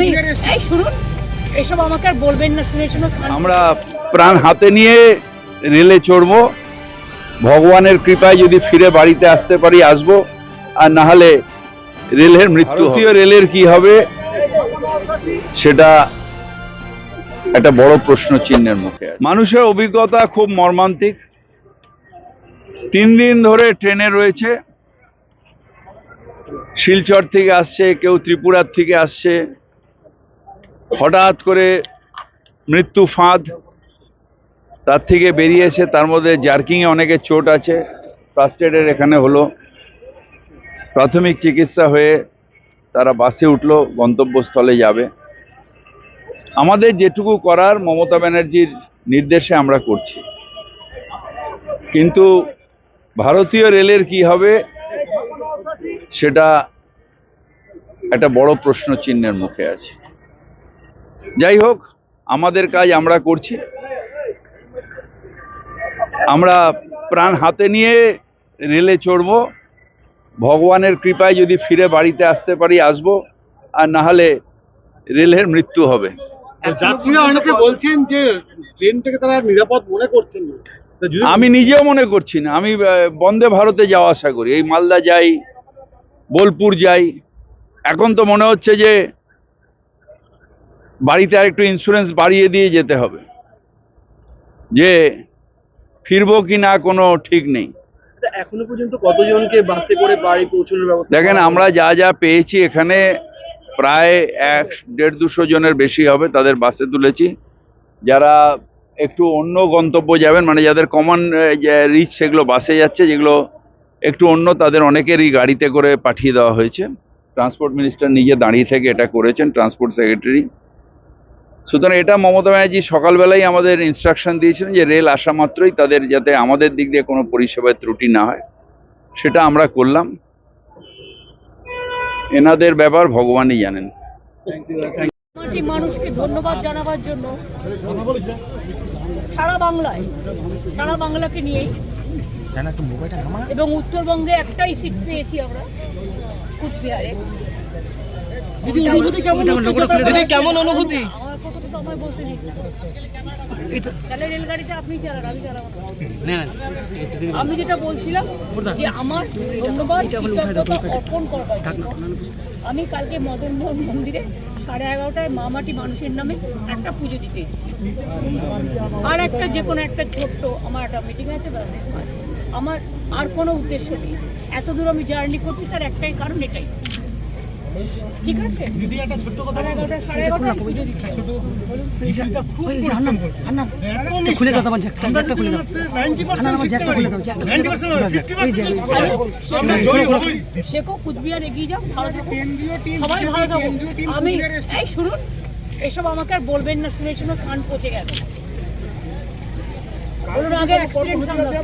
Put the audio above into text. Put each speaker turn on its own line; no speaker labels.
আমি এই শুনুন এসব আমাকে আর বলবেন না শুনে শুনে
আমরা প্রাণ হাতে নিয়ে রেলে চড়বো। ভগবানের কৃপায় যদি ফিরে বাড়িতে আসতে পারি আসব। আর না হলে রেলের মৃত্যু ভারতীয় রেলের কি হবে? সেটা একটা বড় প্রশ্ন চিহ্নের মুখে মানুষের অভিজ্ঞতা খুব মর্মান্তিক। তিন দিন ধরে ট্রেনে রয়েছে। শিলচর থেকে আসছে কেউ ত্রিপুরার থেকে আসছে। হঠাৎ করে মৃত্যু ফাঁদ, তার থেকে বেরিয়েছে তার মধ্যে জার্কিংয়ে অনেকের চোট আছে ফার্স্ট এডের এখানে হলো। প্রাথমিক চিকিৎসা হয়ে তারা বাসে উঠল, গন্তব্যস্থলে যাবে। আমাদের যেটুকু করার মমতা ব্যানার্জির নির্দেশে আমরা করছি। কিন্তু ভারতীয় রেলের কি হবে, সেটা একটা বড় প্রশ্ন চিহ্নের মুখে আছে। যাই হোক আমাদের কাজ আমরা করছি। আমরা প্রাণ হাতে নিয়ে রেলে চড়বো। ভগবানের কৃপায় যদি ফিরে বাড়িতে আসতে পারি আসব। আর না হলে রেলের মৃত্যু হবে।
যাত্রীরা অনেকে বলছেন যে ট্রেনটাকে তারা নিরাপদ মনে করছেন না। তা যদি
আমি নিজেও মনে করছি না। আমি বন্দে ভারতে যাওয়া আসা করি। এই মালদা যাই বোলপুর যাই। এখন তো মনে হচ্ছে যে বাড়িতে আর একটু ইন্স্যুরেন্স বাড়িয়ে দিয়ে যেতে হবে। যে ফিরবো কি না কোনো ঠিক নেই।
এখনও পর্যন্ত কতজনকে বাসে করে বাড়ি পৌঁছানোর ব্যবস্থা
দেখেন আমরা যা যা পেয়েছি এখানে প্রায় এক দেড় দুশো জনের বেশি হবে তাদের বাসে তুলেছি। যারা একটু অন্য গন্তব্য যাবেন মানে যাদের কমন রিচ সেগুলো বাসে যাচ্ছে যেগুলো একটু অন্য তাদের অনেকেরই গাড়িতে করে পাঠিয়ে দেওয়া হয়েছে। ট্রান্সপোর্ট মিনিস্টার নিজে দাঁড়িয়ে থেকে এটা করেছেন ট্রান্সপোর্ট সেক্রেটারি সুতরাং এটা মমতা ব্যানার্জি সকালবেলায় আমাদের ইনস্ট্রাকশন দিয়েছিলেন যে রেল আসা মাত্রই তাদের যাতে আমাদের দিক দিয়ে কোনো পরিষেবায় ত্রুটি না হয়। সেটা আমরা করলাম। এনাদের ব্যাপার ভগবানই জানেন।
মানুষকে ধন্যবাদ জানাবার জন্য সারা বাংলায় সারা বাংলাকে নিয়েই এবং উত্তরবঙ্গে একটাই সিট পেয়েছি আমরা কুচবিহারে।
কেমন অনুভূতি?
তো আমায় বলতে দিন তাহলে রেলগাড়িটা আপনি চালান আমি চালাবো না। আমি যেটা বলছিলাম যে আমার ধন্যবাদ কৃতজ্ঞতা অর্পণ করবার আমি কালকে মদন মোহন মন্দিরে সাড়ে এগারোটায় মামাটি মানুষের নামে একটা পুজো দিতে এসেছি। আর একটা যে কোনো একটা ছোট্ট আমার একটা মিটিং আছে। আমার আর কোনো উদ্দেশ্য নেই। এত দূর আমি জার্নি করছি তার একটাই কারণ এটাই। ঠিক আছে? দিদি একটা ছোট্ট কথা এগারোটা সাড়ে এগারোটা পুজো দিতে হবে।
খুলে দাও তোমার জ্যাকটা জ্যাকটা খুলে দাও। না আমার জ্যাকটা খুলে দাও জ্যাকটা খুলে দাও। এই যে
আরে, শেখো কুচবিহার এগিয়ে যাও ভালো থাকো। সবাই ভালো থাকো। আমি এই শুনুন এসব আমাকে আর বলবেন না শুনে শুনে কান পচে গেল বলুন আগে অ্যাক্সিডেন্ট সামলাতে।